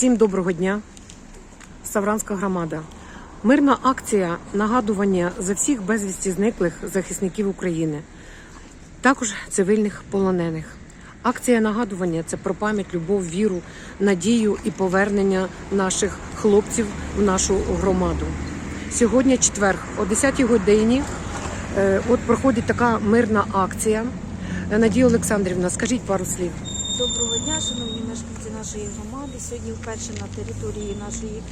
Всім доброго дня. Савранська громада. Мирна акція нагадування за всіх безвісті зниклих захисників України, також цивільних полонених. Акція нагадування це про пам'ять, любов, віру, надію і повернення наших хлопців в нашу громаду. Сьогодні четвер, о 10-й годині. е, От проходить така мирна акція. Надія Олександрівна, скажіть пару слів. Доброго дня, шановні мешканці нашої громади. Сьогодні вперше на території нашої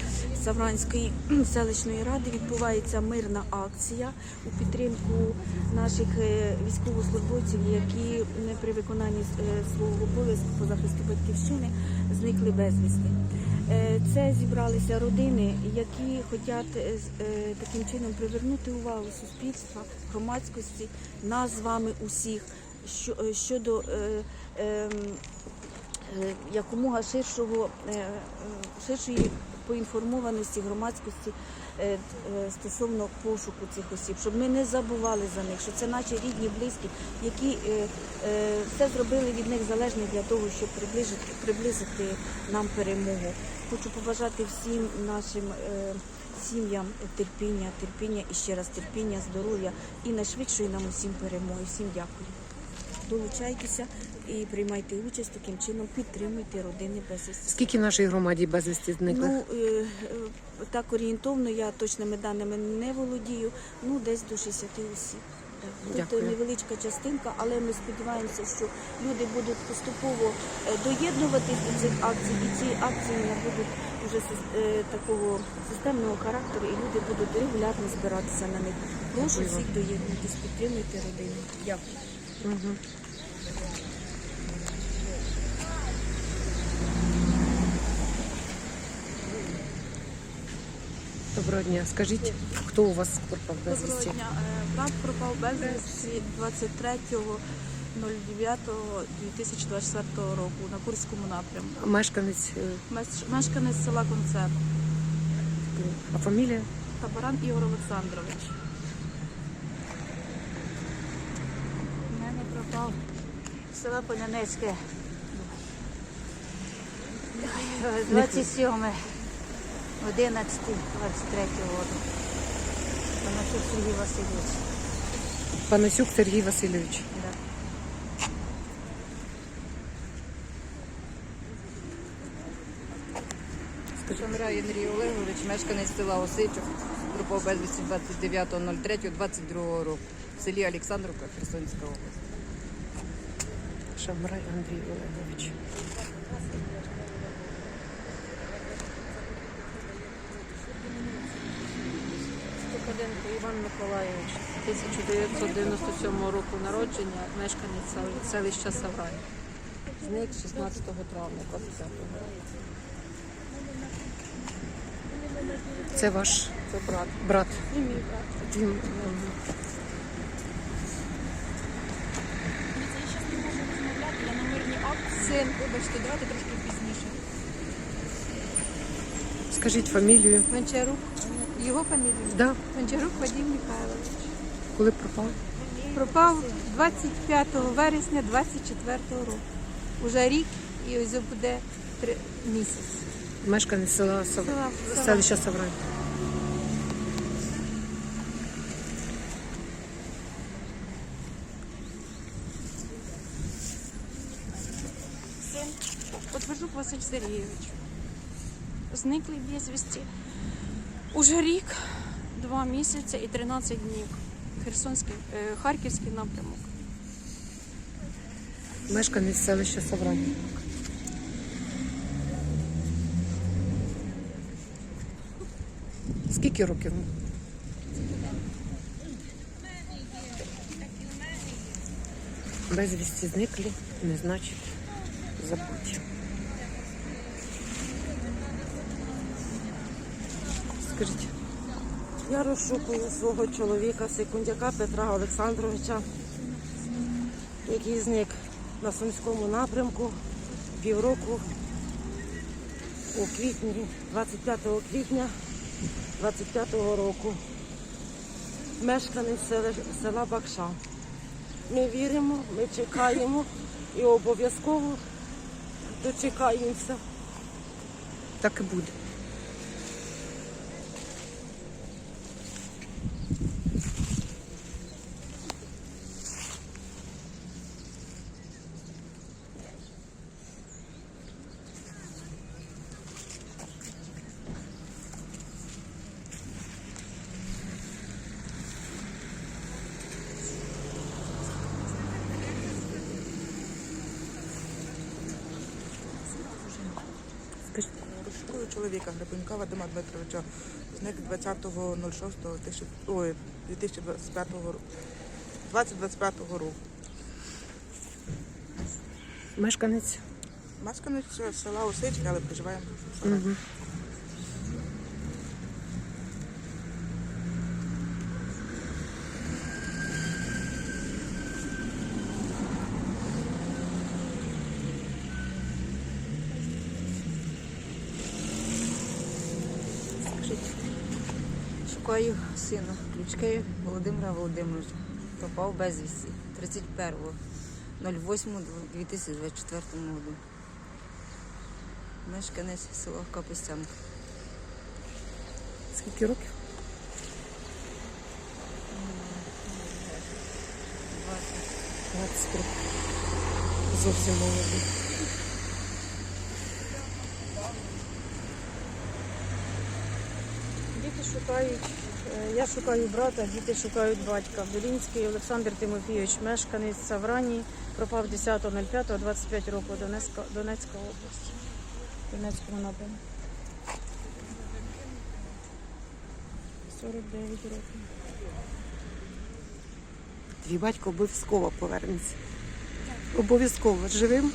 Савранської селищної ради відбувається мирна акція у підтримку наших е, військовослужбовців, які при виконанні е, свого обов'язку по захисту батьківщини зникли безвісти. Е, Це зібралися родини, які хочуть таким чином привернути увагу суспільства, громадськості, нас з вами усіх щодо ем, якомога ширшого, е, е, ширшої поінформованості громадськості е, е, стосовно пошуку цих осіб, щоб ми не забували за них, що це наші рідні, близькі, які е, е, все зробили від них залежне для того, щоб приближити, приблизити нам перемогу. Хочу побажати всім нашим е, сім'ям терпіння, терпіння і ще раз терпіння, здоров'я і найшвидшої нам усім перемоги. Всім дякую. Долучайтеся і приймайте участь таким чином, підтримуйте родини безвісті. Скільки в нашій громаді безвісті зниклих? Ну е, е, так орієнтовно, я точними даними не володію. Ну десь до 60 осіб. Тут Дякую. невеличка частинка, але ми сподіваємося, що люди будуть поступово е, доєднуватись до цих акцій, і ці акції набудуть вже такого системного характеру, і люди будуть регулярно збиратися на них. Прошу всіх доєднуватись, підтримуйте родину. Дякую. Угу. Доброго дня. Скажіть, хто у вас пропав Доброго безвісті? дня. Е, Брат пропав безвісті 23.09.2024 року на Курському напрямку. Мешканець, е, Меш- Мешканець села Концерт. а фамілія? Табаран Ігор Олександрович. У мене пропав село Полянецьке. 27 11 23 року. Панасюк Сергій Васильович. Панасюк Сергій Васильович. Да. Шамрай Андрій Олегович, мешканець села Осичок, пропав безвісті 29.03.22 року в селі Олександровка, Херсонська область. Шамрай Андрій Олегович. Іван Миколайович, 1997 року народження, мешканець сел- селища Саврань. Зник 16 травня 25 року. Це ваш Це брат. брат. І мій брат. Він, мгм. Я на мирні акції. Син, вибачте, давайте трошки пізніше. Скажіть фамілію. Гончарук. Його фамілія? Да, Гончарук Вадим Михайлович. коли пропав? Пропав 25 вересня 24 року. Уже рік і ось буде три місяць. Мешканець села Сав... Села селища Саврань. Син Подвижук Василь Сергійович. Зниклий безвісті. Уже рік, два місяці і 13 днів. Херсонський, е, Харківський напрямок. Мешканець селища Саврань. Скільки років? Безвісті зниклі, не значить забуті. Скажіть, Я розшукую свого чоловіка, секундяка Петра Олександровича, який зник на Сумському напрямку півроку у квітні, 25 квітня 25-го року. Мешканець села, села Бакша. Ми віримо, ми чекаємо і обов'язково дочекаємося так і буде. Скажіть, Розшукую чоловіка Гребенька Вадима Дмитровича. Зник 20.06.2025 ой, 2025 року. 2025 року. мешканець. Мешканець села Осички, але проживаємо. Угу. Шукаю сина Ключки Володимира Володимировича. Пропав безвісті 31.08.2024 року. Мешканець села Капустянка. Скільки років? 20 років. Зовсім молодий. Діти шукають, я шукаю брата, діти шукають батька. Белінський Олександр Тимофійович, мешканець Саврані, пропав 10.05.25 року Донецька, Донецька область. Донецькому напрямку. 49 років. Твій батько обов'язково повернеться. Обов'язково живим.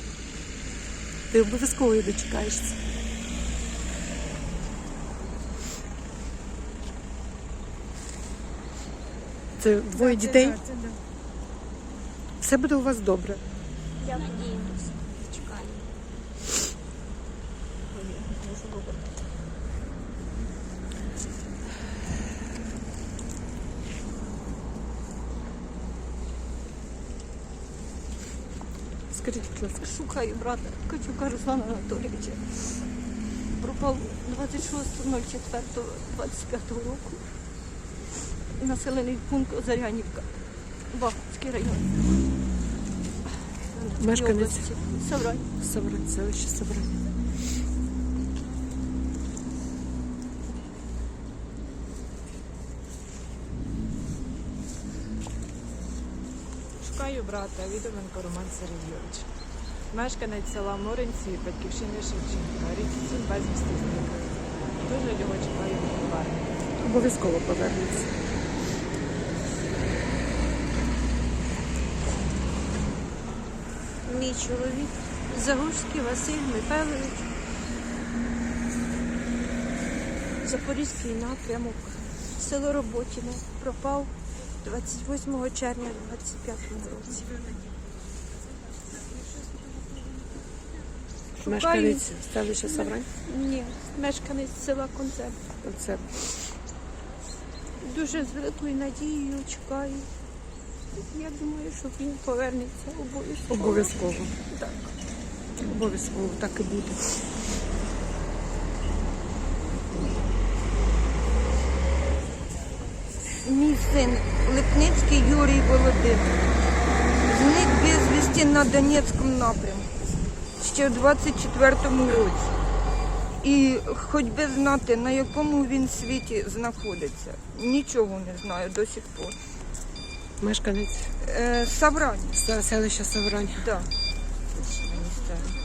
Ти обов'язково і дочекаєшся. Це двоє дітей. Все буде у вас добре. Я надіюся. Чекаю. Скажіть, будь ласка. Шукаю брата Качука Руслана Анатолійовича. Пропав 26.04.25 року. Населений пункт Озарянівка, Бахмутський район. Мешканець області. Саврань. Селище Собрань. Шукаю брата Відоменко Роман Сергійович. Мешканець села Моринці, батьківщини Шевченка. 7 безвісти зниклий. Дуже його чекаю повернення. Обов'язково повернеться. Мій чоловік Загурський Василь Михайлович. Запорізький напрямок. Село Роботіне. Пропав 28 червня 25 році. Мешканець селища Собрань. Ні, мешканець села Концерт. Це Дуже з великою надією чекаю. Я думаю, що він повернеться обов'язково. обов'язково. Так. Обов'язково так і буде. Мій син Липницький Юрій Володимирович. Зник безвісті на Донецькому напрямку ще в 24-му році. І хоч би знати, на якому він світі знаходиться. Нічого не знаю до сих пор. Мешканець Е, Саврані, Да. Мені Собрань.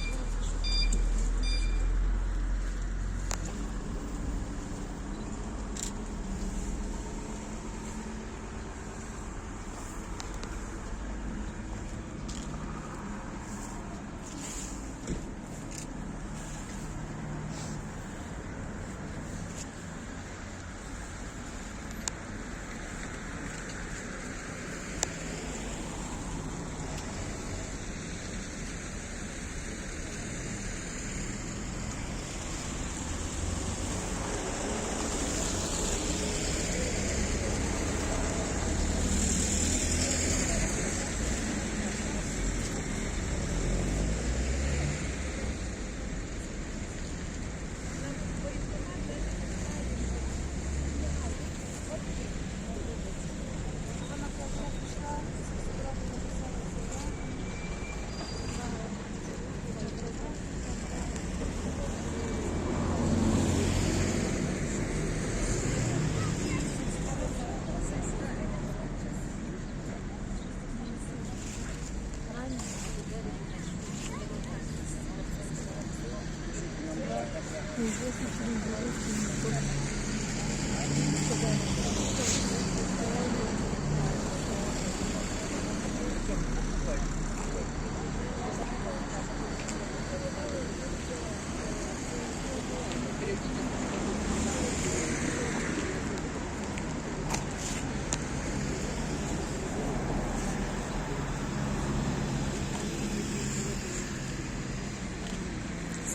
Так.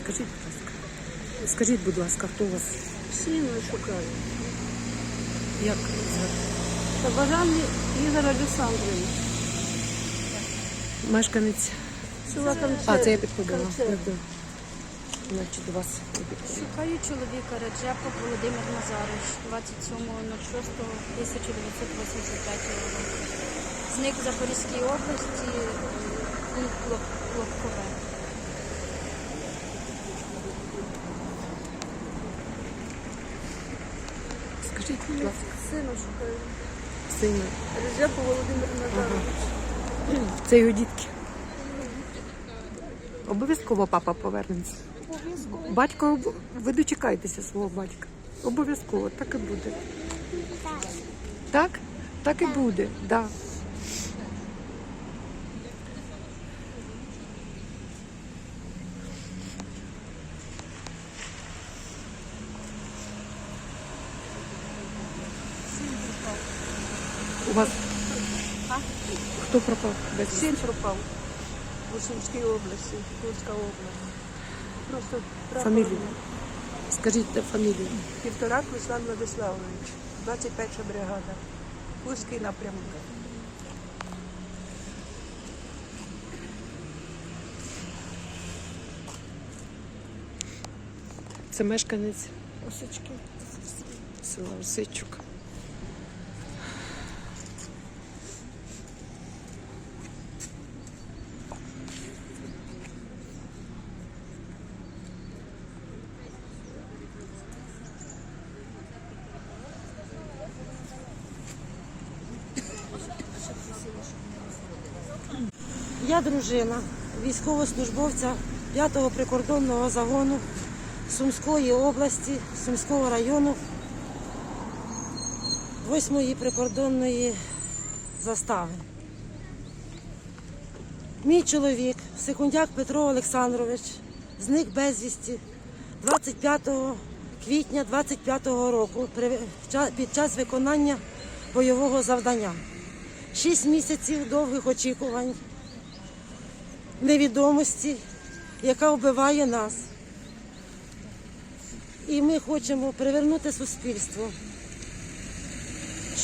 Скажіть, будь ласка. Скажіть, будь ласка, хто у вас? Сина шукаю. Як звати? Табажан Ігор Олександрович. Мешканець. Села Камче. А, це я підходила. Дякую. Значить, до вас. Шукаю чоловіка Реджепа Володимир Назарович 27.06.1985 року. Зник в Запорізькій області, е, пункт Лоб- Лобкове. Скажіть, будь ласка, Сина шукаю. сина. Режепу Володимир Назарович. Це його дітки. Обов'язково папа повернеться. Батько, ви дочекаєтеся свого батька. Обов'язково, так і буде. Так? Так і буде, так. У вас хто пропав? Без? Син пропав у Сумській області, Курська область. Просто прапор Фамілію. Скажіть де фамілію. Півторак Руслан Владиславович, 21 бригада. Курський напрямок. Це мешканець Осички. села Осичук. Я дружина військовослужбовця 5-го прикордонного загону Сумської області, Сумського району, 8-ї прикордонної застави. Мій чоловік, Секундяк Петро Олександрович, зник безвісті 25 квітня 25-го року під час виконання бойового завдання. Шість місяців довгих очікувань, невідомості, яка вбиває нас. І ми хочемо привернути суспільство,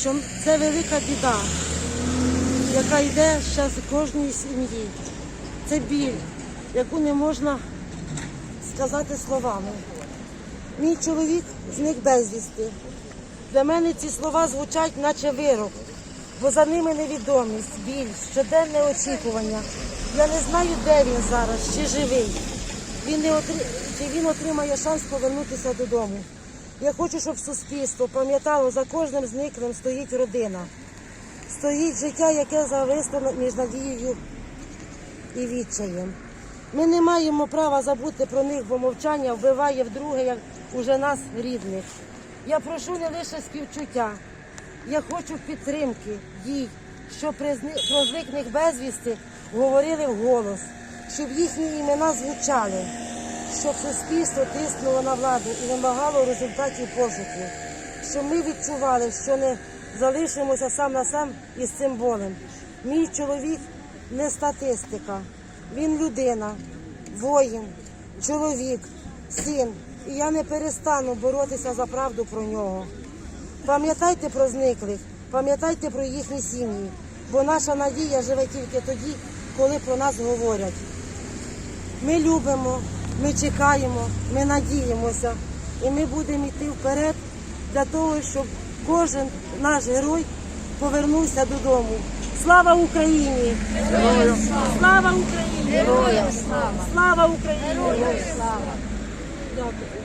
що це велика біда, яка йде зараз з кожної сім'ї. Це біль, яку не можна сказати словами. Мій чоловік зник безвісти. Для мене ці слова звучать, наче вирок, бо за ними невідомість, біль, щоденне очікування. Я не знаю, де він зараз, чи живий. Він не отри... Чи він отримає шанс повернутися додому. Я хочу, щоб суспільство пам'ятало, за кожним зниклим стоїть родина. Стоїть життя, яке зависло між надією і відчаєм. Ми не маємо права забути про них, бо мовчання вбиває вдруге, як уже нас рідних. Я прошу не лише співчуття, я хочу підтримки дій, щоб при зни- зникних безвісти говорили вголос, щоб їхні імена звучали, щоб суспільство тиснуло на владу і вимагало результатів пошуків, щоб ми відчували, що не залишимося сам на сам із цим болем. Мій чоловік не статистика, він людина, воїн, чоловік, син. І я не перестану боротися за правду про нього. Пам'ятайте про зниклих, пам'ятайте про їхні сім'ї, бо наша надія живе тільки тоді, коли про нас говорять. Ми любимо, ми чекаємо, ми надіємося, і ми будемо йти вперед для того, щоб кожен наш герой повернувся додому. Слава Україні! Героям Слава Україні! Героям Слава Україні! Дякую.